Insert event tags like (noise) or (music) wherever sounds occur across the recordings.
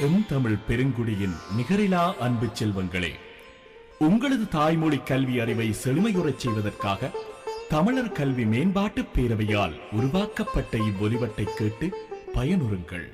M Tamil பெருங்குடியின் நிகரிலா அன்பு செல்வங்களே உங்களது தாய்மொழி கல்வி அறிவை செழுமையுறச் செய்வதற்காக தமிழர் கல்வி மேம்பாட்டு பேரவையால் உருவாக்கப்பட்ட இவ்வொலிவட்டை கேட்டு பயனுறுங்கள்.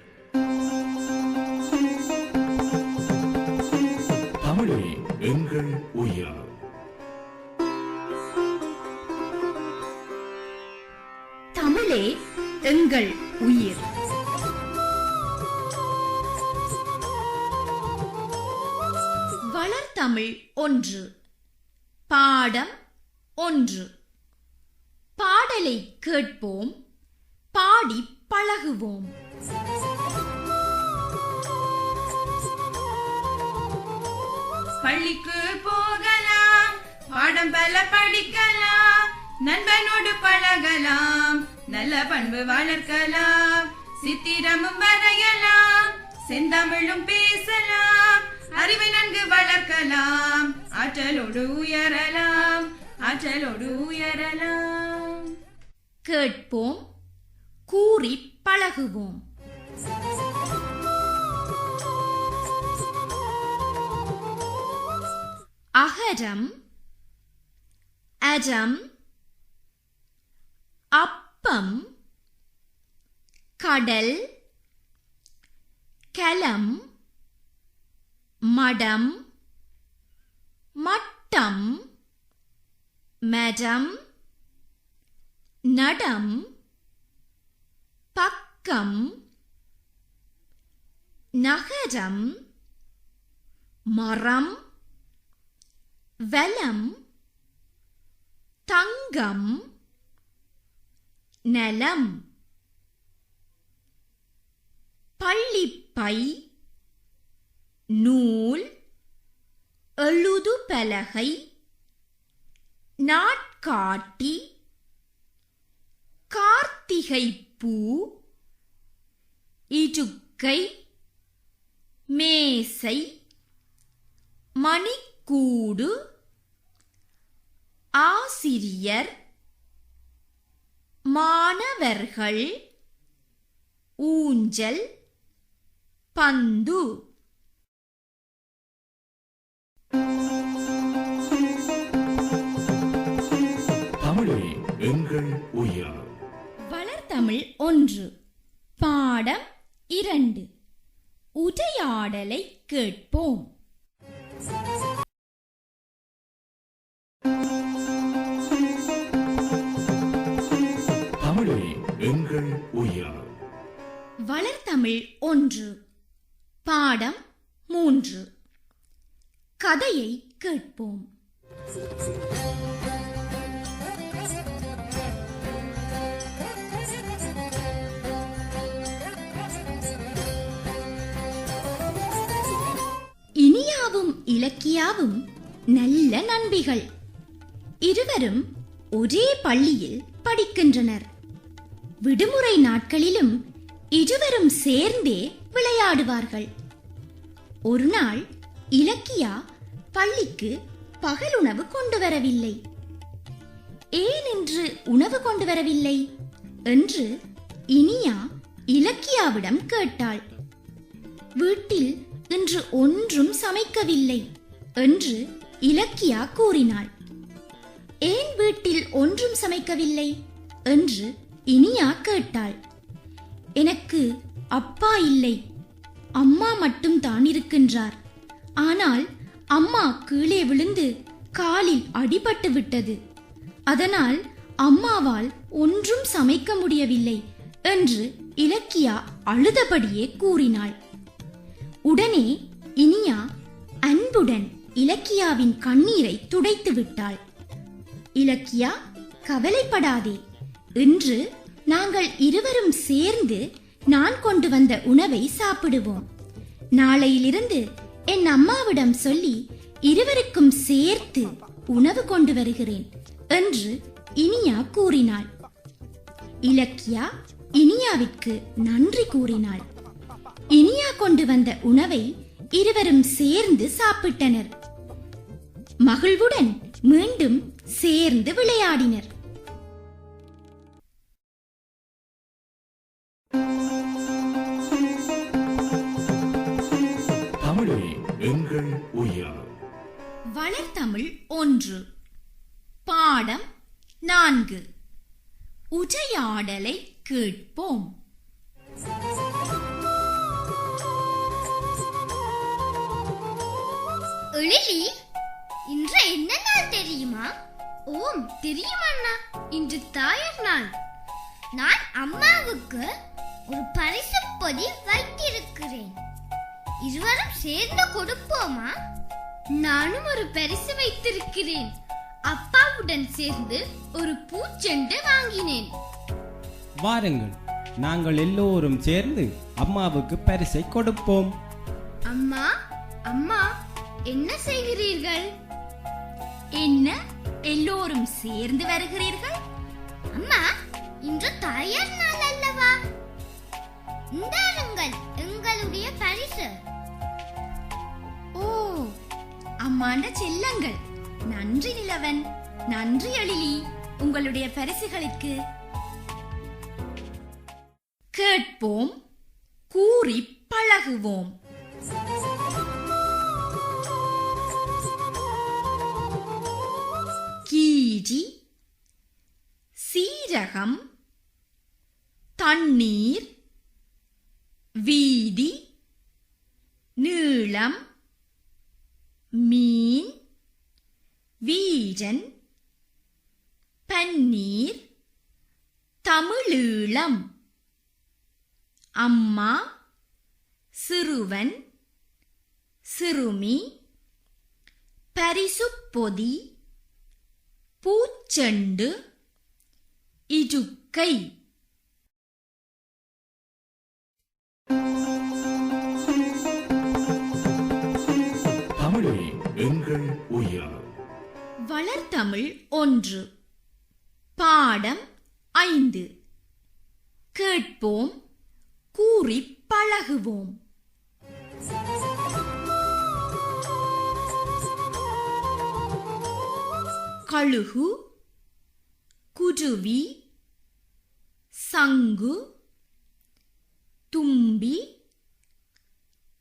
நண்பனோடு பழகலாம் நல்ல பண்பு வளர்க்கலாம் சித்திரமும் வரையலாம் செந்தமிழும் பேசலாம் அறிவை நன்கு வளர்க்கலாம் ஆற்றலோடு உயரலாம் ஆற்றலோடு உயரலாம். கேட்போம் கூறி பழகுவோம். அகரம் அஜம் அப்பம் கடல் கலம் மடம் மட்டம் மடம் நடம் பக்கம் நகரம் மரம் வலம் தங்கம் நலம். பள்ளிப்பை நூல் எழுது பலகை நாட்காட்டி கார்த்திகை பூ இடுக்கை மேசை மணிக்கூடு ஆசிரியர் மாணவர்கள் ஊஞ்சல் பந்து. தமிழே எங்கள் உயிர். வளர்தமிழ் ஒன்று பாடம் இரண்டு. உரையாடலை கேட்போம். வளர்த்தமிழ் ஒன்று. பாடம் மூன்று. கதையை கேட்போம். இனியாவும் இலக்கியாவும் நல்ல நண்பிகள். இருவரும் ஒரே பள்ளியில் படிக்கின்றனர். விடுமுறை நாட்களிலும் இருவரும் சேர்ந்தே விளையாடுவார்கள். ஒரு நாள் இலக்கியா பள்ளிக்கு பகலுணவு கொண்டு வரவில்லை. ஏன் இன்று உணவு கொண்டு வரவில்லை? என்று இனியா இலக்கியாவிடம் கேட்டாள். வீட்டில் இன்று ஒன்றும் சமைக்கவில்லை என்று இலக்கியா கூறினாள். ஏன் வீட்டில் ஒன்றும் சமைக்கவில்லை? என்று இனியா கேட்டாள். எனக்கு அப்பா இல்லை. அம்மா மட்டும் தான் இருக்கின்றார். ஆனால் அம்மா கீழே விழுந்து காலில் அடிபட்டு விட்டது. அதனால் அம்மாவால் ஒன்றும் சமைக்க முடியவில்லை என்று இலக்கியா அழுதபடியே கூறினாள். உடனே இனியா அன்புடன் இலக்கியாவின் கண்ணீரை துடைத்து விட்டாள். இலக்கியா கவலைப்படாதே என்று நாங்கள் இருவரும் சேர்ந்து நான் கொண்டு வந்த உணவை சாப்பிடுவோம். நாளையிலிருந்து என் அம்மாவிடம் சொல்லி இருவருக்கும் சேர்த்து உணவு கொண்டு வருகிறேன் என்று இனியா கூறினாள். இலக்கியா இனியாவிற்கு நன்றி கூறினாள். இனியா கொண்டு வந்த உணவை இருவரும் சேர்ந்து சாப்பிட்டனர். மகிழ்வுடன் மீண்டும் சேர்ந்து விளையாடினர். ஒன்று பாடம் நான்கு. உரையாடலை கேட்போம். எழிலி இன்று என்ன நாள் தெரியுமா? ஓம் தெரியும் அண்ணா இன்று தாயர் நாள். நான் அம்மாவுக்கு ஒரு பரிசு பொதி வைத்திருக்கிறேன். இருவரும் சேர்ந்து கொடுப்போமா? நானும் ஒரு பரிசு வைத்திருக்கிறேன். அப்பாவுடன் சேர்ந்து ஒரு பூச்செண்டு வாங்கினேன். வாருங்கள் நாங்கள் எல்லோரும் சேர்ந்து அம்மாவுக்கு பரிசை கொடுப்போம். அம்மா அம்மா என்ன செய்கிறீர்கள்? என்ன எல்லோரும் சேர்ந்து வருகிறீர்கள்? அம்மா இன்று தாயார் நாள் அல்லவா? இந்தாருங்கள் எங்களுடைய பரிசு. ஓ அம்மாண்ட செல்லங்கள். நன்றி நிலவன் நன்றி அழிலி உங்களுடைய பரிசுகளுக்கு. கேட்போம் கூறி பழகுவோம். கீரி சீரகம் தண்ணீர் வீதி நீளம் மீன் வீரன் பன்னீர் தமிழீழம். அம்மா சிறுவன் சிறுமி பரிசுப்பொதி பூச்செண்டு இடுக்கை. எங்கள் உயிர். வளர்த்தமிழ் ஒன்று. பாடம் ஐந்து. கேட்போம் கூறி பழகுவோம். கழுகு குருவி சங்கு தும்பி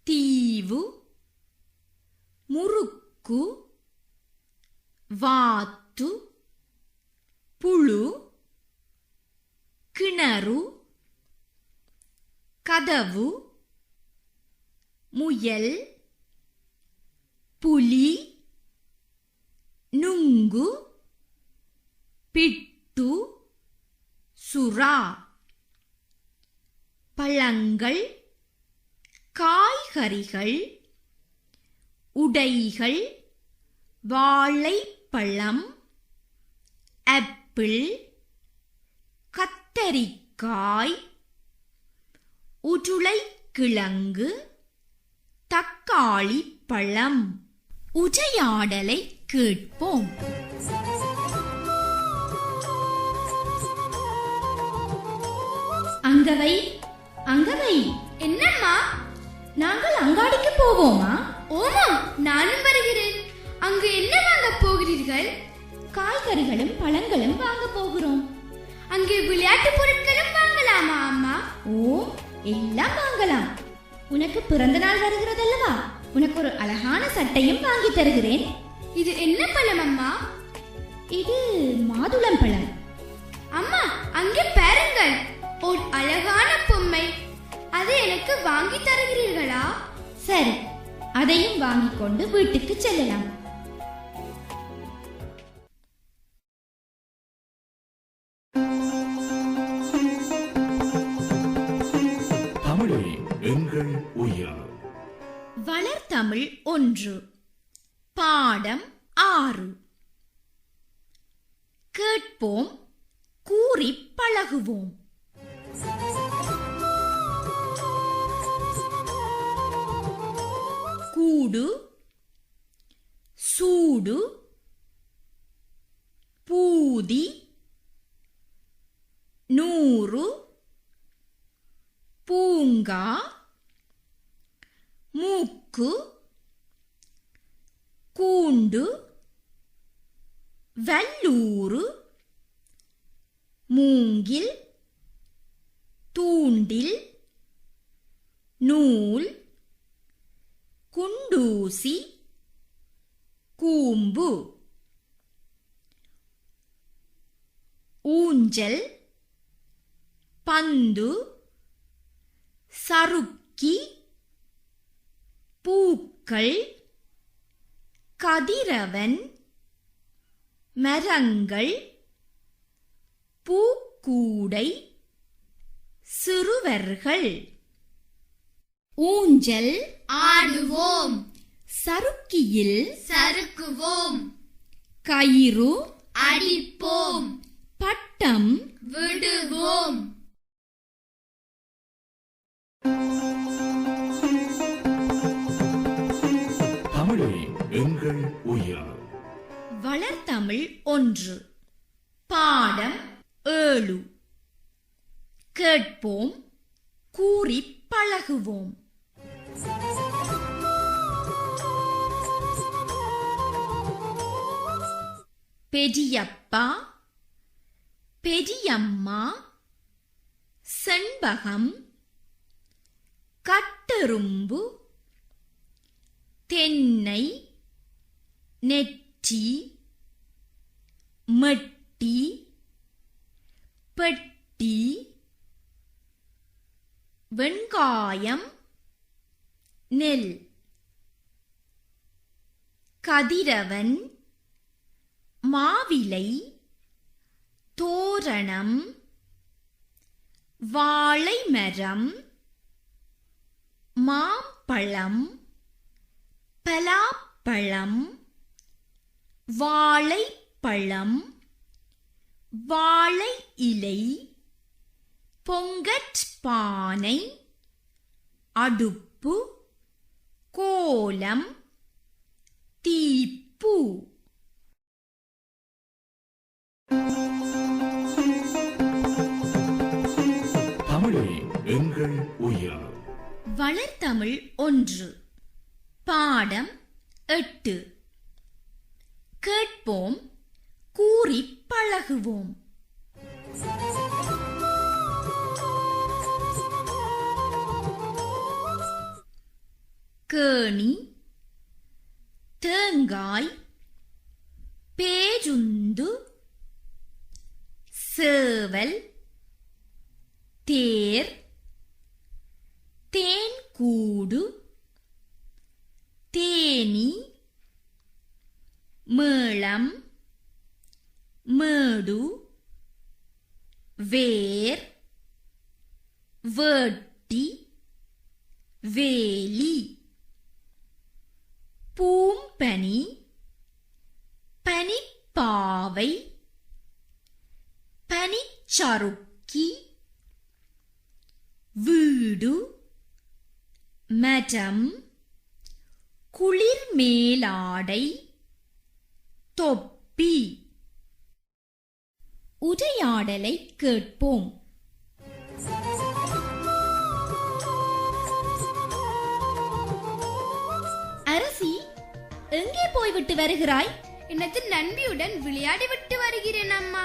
தீவு முறுக்கு. வாத்து புழு கிணறு கதவு முயல் புலி நுங்கு பிட்டு சுறா. பழங்கள் காய்கறிகள் உடைகள் வாழைப்பழம் ஆப்பிள் கத்தரிக்காய் உருளைக்கிழங்கு தக்காளி பழம் உஜையாடலை கேட்போம். அங்கவை அங்கவை என்னம்மா? நாங்கள் அங்காடிக்கு போவோமா? ஓமாம் நானும் வருகிறேன். அங்கு என்ன வாங்க போகிறீர்கள்? காய்கறிகளும் பழங்களும் வாங்க போகிறோம். அங்கே விளையாட்டு பொருட்களும் வாங்கலாமா அம்மா? ஓ எல்லாம் வாங்கலாம். உனக்கு பிறந்த நாள் வருகிறதல்லவா? உனக்கு ஒரு அழகான சட்டையும் வாங்கி தருகிறேன். இது என்ன பழம் அம்மா? இது மாதுளம் பழம். அம்மா அங்கே பாருங்கள். ஒரு அழகான பொம்மை. அதை எனக்கு வாங்கி தருகிறீர்களா? சரி அதையும் வாங்கிக் கொண்டு வீட்டுக்கு செல்லலாம். தமிழே எங்கள் உயிர். வளர்த்தமிழ் ஒன்று. பாடம் ஆறு. கேட்போம் கூறி பழகுவோம். கூடு சூடு பூதி நூறு பூங்கா மூக்கு கூண்டு வல்லூறு மூங்கில் தூண்டில் நூல் குண்டூசி கூம்பு ஊஞ்சல் பந்து சறுக்கி பூக்கள் கதிரவன் மரங்கள் பூக்கூடை சிறுவர்கள். ஊஞ்சல் ஆடுவோம். சறுக்கியில் சறுக்குவோம். கயிறு அடிப்போம். பட்டம் விடுவோம். தமிழே எங்கள் உயிர். வளர்தமிழ் ஒன்று. பாடம் ஏழு. கேட்போம் கூறி பழகுவோம். பெரியப்பா பெரியம்மா செண்பகம் கட்டரும்பு தென்னை நெற்றி மெட்டி பெட்டி வெங்காயம் நெல். கதிரவன் மாவிலை தோரணம் வாழைமரம் மாம்பழம் பலாப்பழம் வாழைப்பழம் வாழை இலை பொங்கற்பானை அடுப்பு கோலம் தீப்பு தமிழே எங்கள் உயிர் வளர்தமிழ் ஒன்று பாடம் எட்டு கேட்போம் கூறி பழகுவோம் கேணி தேங்காய் பேருந்து சேவல் தேர் தேன்கூடு தேனி மேளம் மேடு வேர் வேட்டி வேலி. பூம்பனி பனிப்பாவை பனிச்சறுக்கி வீடு மடம் குளிர் மேலாடை தொப்பி. உரையாடலை கேட்போம். எங்கே போய்விட்டு வருகிறாய்? எனது நண்பியுடன் விளையாடி விட்டு வருகிறேன் அம்மா.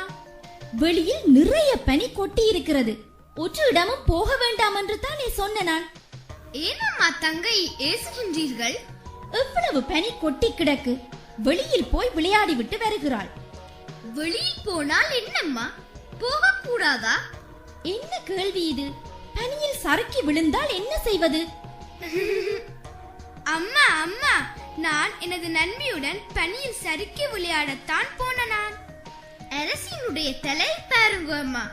வெளியில் நிறைய பனி கொட்டி இருக்கிறது ஒரு இடமும் போக வேண்டாம் என்று தானே சொன்ன நான். ஏன் அம்மா தங்கை ஏசுகின்றீர்கள் எவ்வளவு பனி கொட்டி கிடக்கு. வெளியில் போய் விளையாடி விட்டு வருகிறாள். வெளியில் போனால் என்னம்மா? போகக்கூடாதா என்ன கேள்வி இது? பனியில் சறுக்கி விழுந்தால் என்ன செய்வது? (laughs) அம்மா அம்மா நான் எனது நண்பியுடன் பனியில் சறுக்கி விளையாடத்தான் போன நான் அரசினுடைய தலை பாருங்க அம்மா.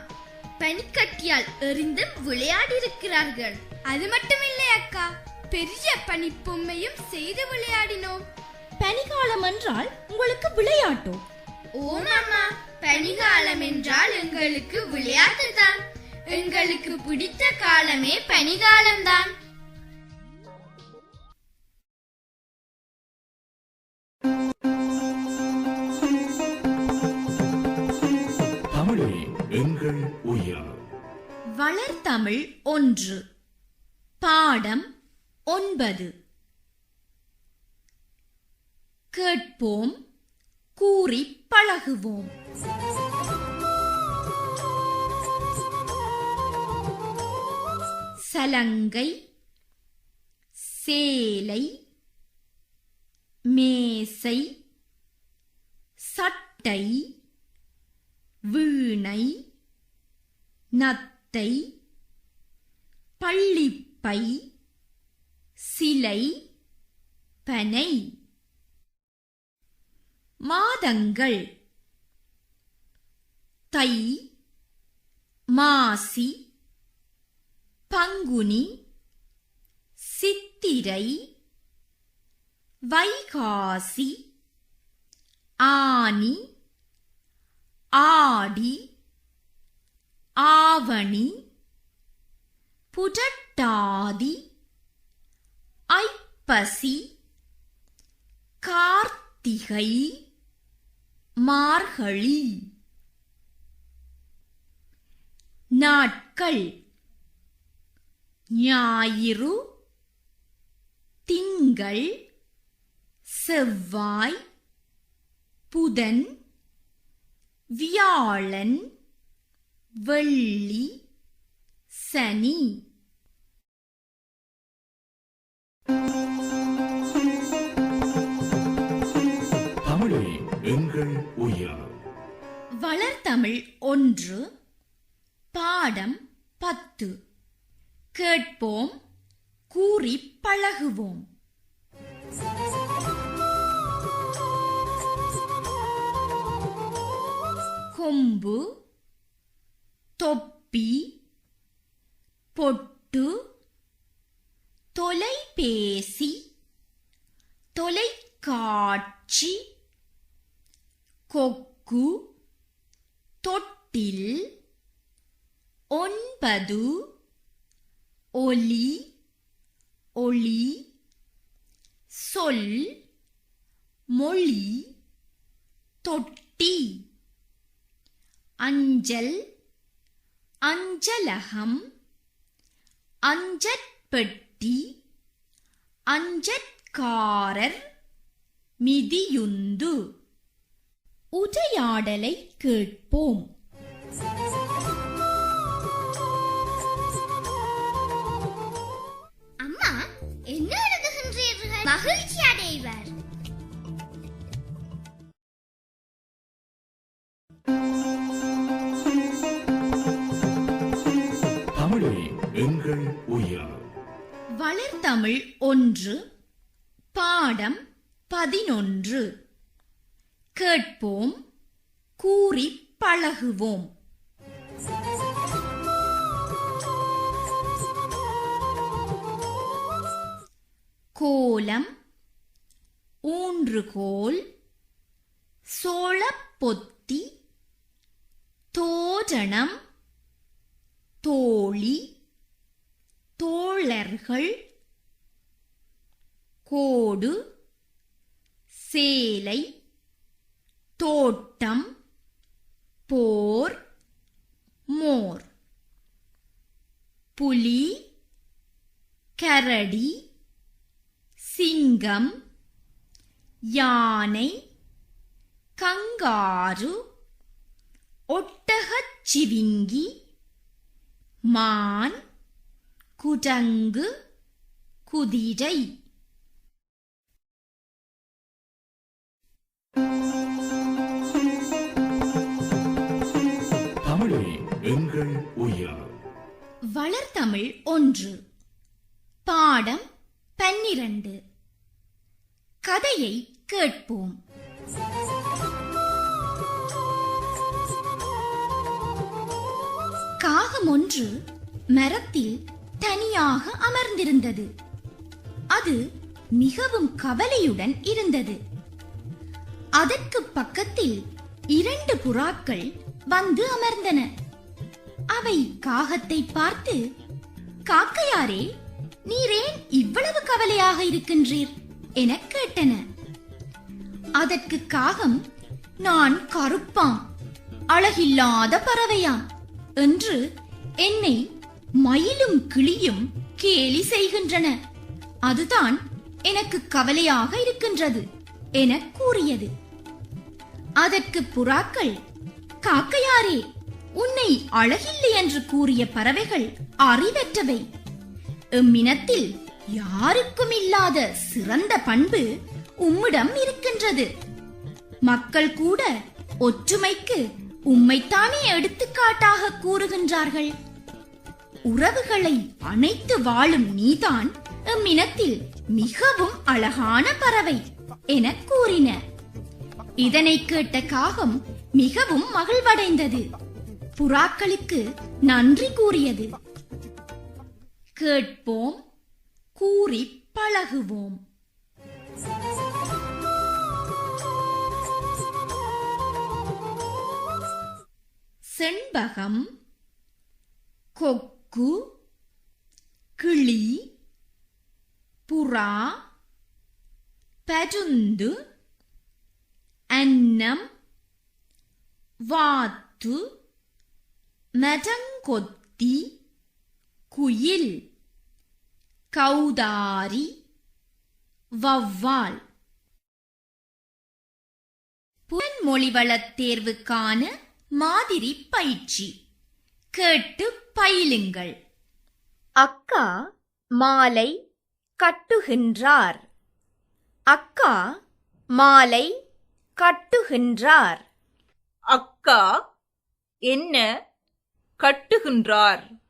பனிக்கட்டியால் எறிந்து விளையாடி இருக்கிறார்கள் அது மட்டுமில்லை அக்கா. பெரிய பனி பொம்மையும் செய்து விளையாடினோம். பனிகாலம் என்றால் உங்களுக்கு விளையாட்டோ. ஓம் அம்மா பனிகாலம் என்றால் எங்களுக்கு விளையாட்டு தான் எங்களுக்கு பிடித்த காலமே பனிகாலம்தான். வளர்தமிழ் ஒன்று. பாடம் ஒன்பது. கேட்போம் கூறி பழகுவோம். சலங்கை சேலை மேசை சட்டை வீணை தை பள்ளிப்பை சிலை பனை. மாதங்கள். தை மாசி. பங்குனி சித்திரை. வைகாசி ஆனி ஆடி. மணி. புரட்டாதி. ஐப்பசி. கார்த்திகை. மார்கழி. நாட்கள். ஞாயிறு. திங்கள். செவ்வாய். புதன். வியாழன். வெள்ளி சனி. தமிழே எங்கள் உயிர். வளர்தமிழ் ஒன்று பாடம் பத்து. கேட்போம் கூறிப் பழகுவோம். தொப்பி பொட்டு தொலைபேசி தொலைக்காட்சி கொக்கு தொட்டில் ஒன்பது ஒலி ஒளி சொல் மொழி தொட்டி அஞ்சல் அஞ்சலகம் அஞ்சற்பெட்டி அஞ்சற்காரர் மிதியுந்து. உரையாடலை கேட்போம். அம்மா என்ன எழுதுகின்றீர்கள் மகிழ்ச்சி தமிழ் ஒன்று பாடம் பதினொன்று. கேட்போம் கூறி பழகுவோம். கோலம் ஊன்றுகோல் சோளப்பொத்தி தோரணம் தோழி தோழர்கள் கோடு சேலை தோட்டம் போர் மோர். புலி கரடி சிங்கம் யானை கங்காரு ஒட்டகச் சிவிங்கி மான் குடங்கு குதிரை. தமிழே எங்கள் உயிர். வளர்தமிழ் ஒன்று. பாடம் பன்னிரண்டு. கதையை கேட்போம். காகம் ஒன்று மரத்தில் தனியாக அமர்ந்திருந்தது. அது மிகவும் கவலையுடன் இருந்தது. அதற்கு பக்கத்தில் இரண்டு புறாக்கள் வந்து அமர்ந்தன. அவை காகத்தை பார்த்து காக்கையாரே நீரேன் இவ்வளவு கவலையாக இருக்கின்றீர்? எனக் கேட்டன. அதற்கு காகம் நான் கருப்பாம் அழகில்லாத பறவையாம் என்று என்னை மயிலும் கிளியும் கேலி செய்கின்றன. அதுதான் எனக்கு கவலையாக இருக்கின்றது எனக் கூறியது. அதற்கு புறாக்கள் காக்கையாரே உன்னை அழகில்லை என்று கூறிய பறவைகள் அறிவற்றவை. எம்மினத்தில் யாருக்கும் இல்லாத சிறந்த பண்பு உம்மிடம் இருக்கின்றது. மக்கள் கூட ஒற்றுமைக்கு உம்மைத்தானே எடுத்துக்காட்டாக கூறுகின்றார்கள். உறவுகளை அணைத்து வாழும் நீதான் எம்மினத்தில் மிகவும் அழகான பறவை என கூறின. இதனை கேட்ட காகம் மிகவும் மகிழ்வடைந்தது. புறாக்களுக்கு நன்றி கூறியது. கேட்போம் கூறி பழகுவோம். செண்பகம் கொக்கு கிளி புறா பருந்து அன்னம் வாத்து மரங்கொத்தி குயில் கௌதாரி வவ்வால் புறன்மொழிவளத் தேர்வுக்கான மாதிரி பயிற்சி. கேட்டு பயிலுங்கள். அக்கா மாலை கட்டுகின்றார். அக்கா மாலை கட்டுகின்றார். அக்கா என்ன கட்டுகின்றார்?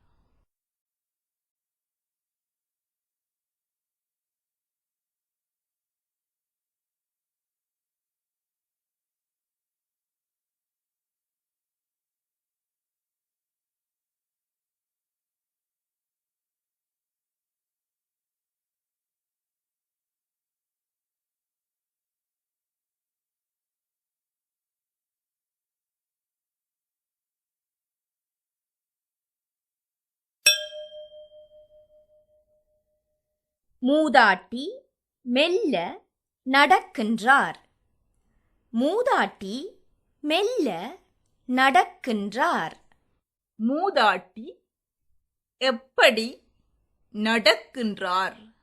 மூதாட்டி மெல்ல நடக்கின்றார். மூதாட்டி மெல்ல நடக்கின்றார். மூதாட்டி எப்படி நடக்கின்றார்?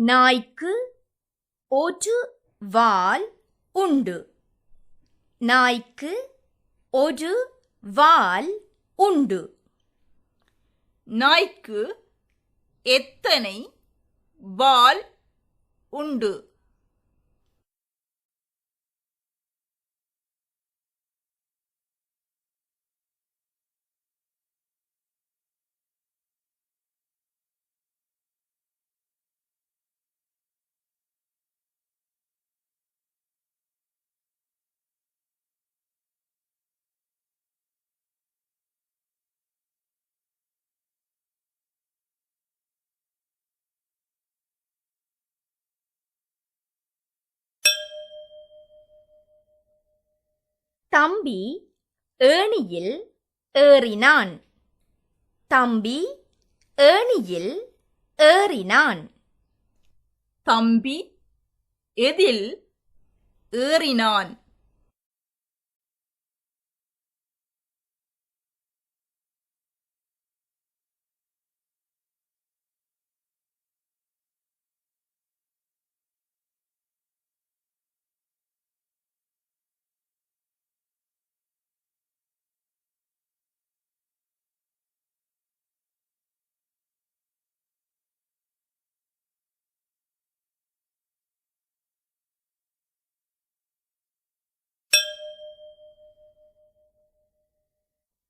நாய்க்கு ஒரு வால் உண்டு. நாய்க்கு ஒரு வால் உண்டு. நாய்க்கு எத்தனை வால் உண்டு? தம்பி ஏணியில் ஏறினான். தம்பி ஏணியில் ஏறினான். தம்பி எதில் ஏறினான்?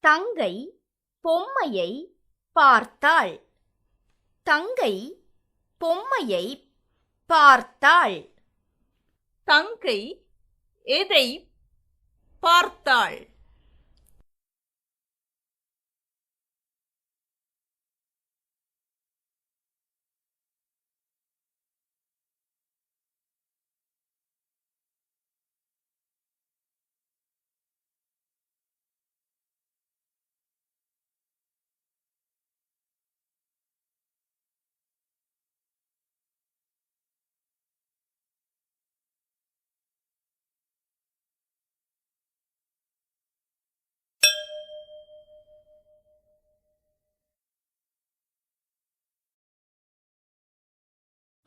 தங்கை பொம்மையை பார்த்தாள். தங்கை பொம்மையை பார்த்தாள். தங்கை எதை பார்த்தாள்?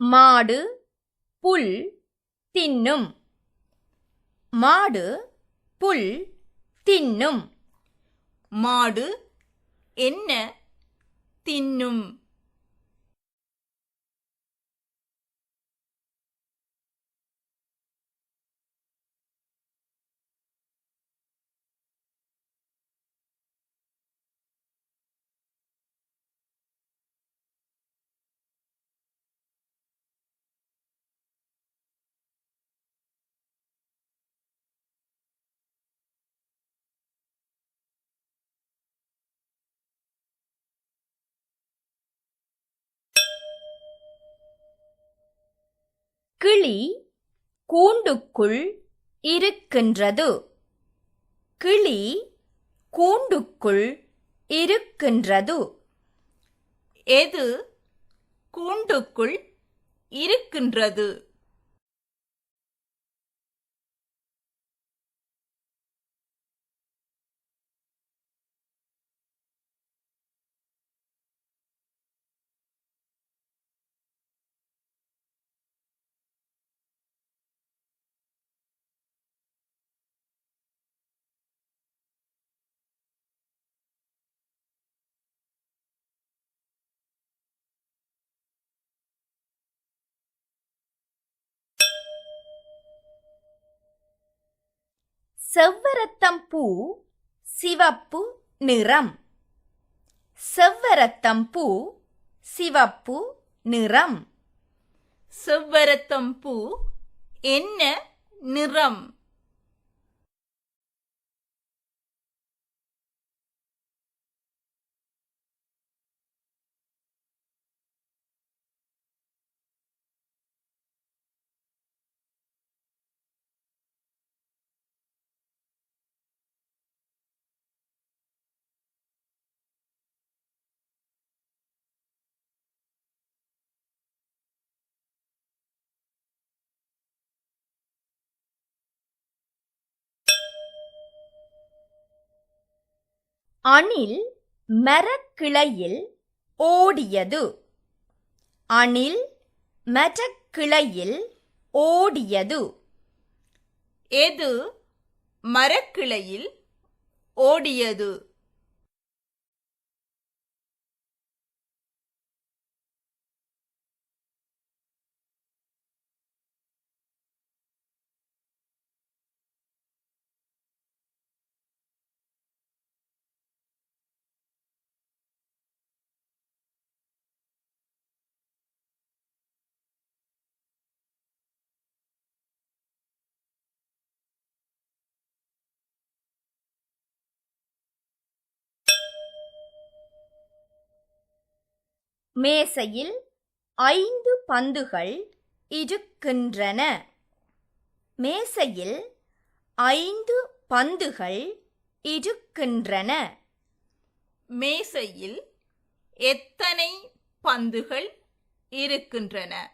மாடு புல் தின்னும். மாடு புல் தின்னும். மாடு என்ன தின்னும். கிளி கூண்டுக்குள் இருக்கின்றது. கிளி கூண்டுக்குள் இருக்கின்றது. எது கூண்டுக்குள் இருக்கின்றது? செவ்வரத்தம் பூ சிவப்பு நிறம். செவ்வரத்தம் பூ சிவப்பு நிறம். செவ்வரத்தம் பூ என்ன நிறம்? அணில் மரக்கிளையில் ஓடியது. அணில் மரக்கிளையில் ஓடியது. எது? மரக்கிளையில் ஓடியது. மேசையில் ஐந்து பந்துகள் இருக்கின்றன மேசையில் ஐந்து பந்துகள் இருக்கின்றன மேசையில் எத்தனை பந்துகள் இருக்கின்றன?